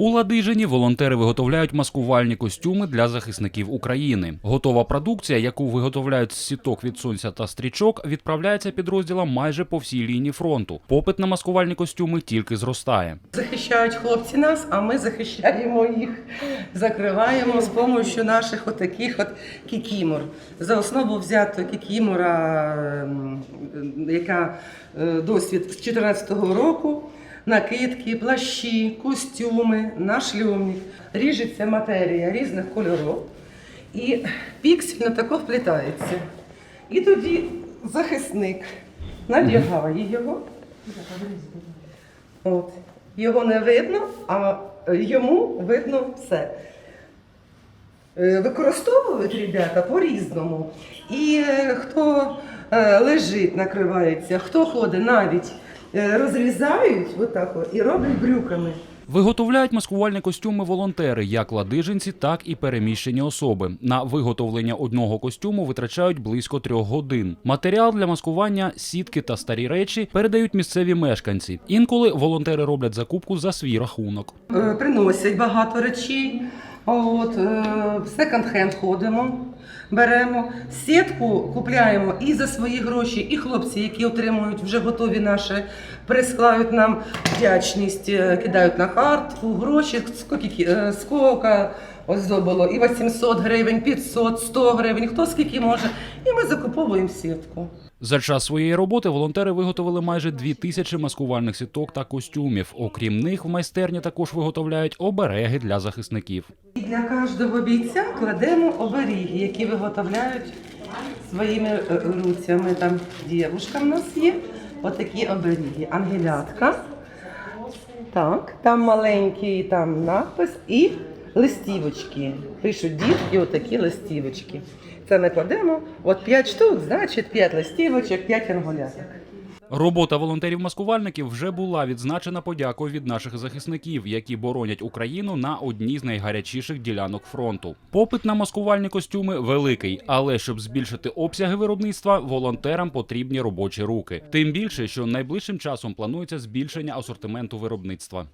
У Ладижині волонтери виготовляють маскувальні костюми для захисників України. Готова продукція, яку виготовляють з сіток від сонця та стрічок, відправляється підрозділам майже по всій лінії фронту. Попит на маскувальні костюми тільки зростає. Захищають хлопці нас, а ми захищаємо їх, закриваємо з допомогою наших отаких от кікімор. За основу взято кікімора, ем, яка е, досвід з 2014 року. Накидки, плащі, костюми, нашльомник. Ріжеться матерія різних кольорів і піксель на тако вплітається. І тоді захисник надягає його. От. Його не видно, а йому видно все. Е, Використовують ребята по-різному. І е, хто е, лежить, накривається, хто ходить, навіть розрізають отак от, і роблять брюками. Виготовляють маскувальні костюми волонтери, як ладижинці, так і переміщені особи. На виготовлення одного костюму витрачають близько трьох годин. Матеріал для маскування, сітки та старі речі передають місцеві мешканці. Інколи волонтери роблять закупку за свій рахунок. Е, Приносять багато речей. От, е, в секонд-хенд ходимо, беремо. Сітку купляємо і за свої гроші, і хлопці, які отримують вже готові наші, присилають нам вдячність, е, кидають на картку, гроші, скільки, е, було, і 800 гривень, 500, 100 гривень, хто скільки може. І ми закуповуємо сітку. За час своєї роботи волонтери виготовили майже дві тисячі маскувальних сіток та костюмів. Окрім них, в майстерні також виготовляють обереги для захисників. Для кожного бійця кладемо оберіги, які виготовляють своїми е, руцями. Там дівушка в нас є. Отакі оберіги. Ангелятка. Так, там маленький там надпис і листівочки. Пишуть дітки отакі листівочки. Це ми кладемо. От 5 штук, значить 5 листівочок, 5 ангеляток. Робота волонтерів-маскувальників вже була відзначена подякою від наших захисників, які боронять Україну на одній з найгарячіших ділянок фронту. Попит на маскувальні костюми великий, але щоб збільшити обсяги виробництва, волонтерам потрібні робочі руки. Тим більше, що найближчим часом планується збільшення асортименту виробництва.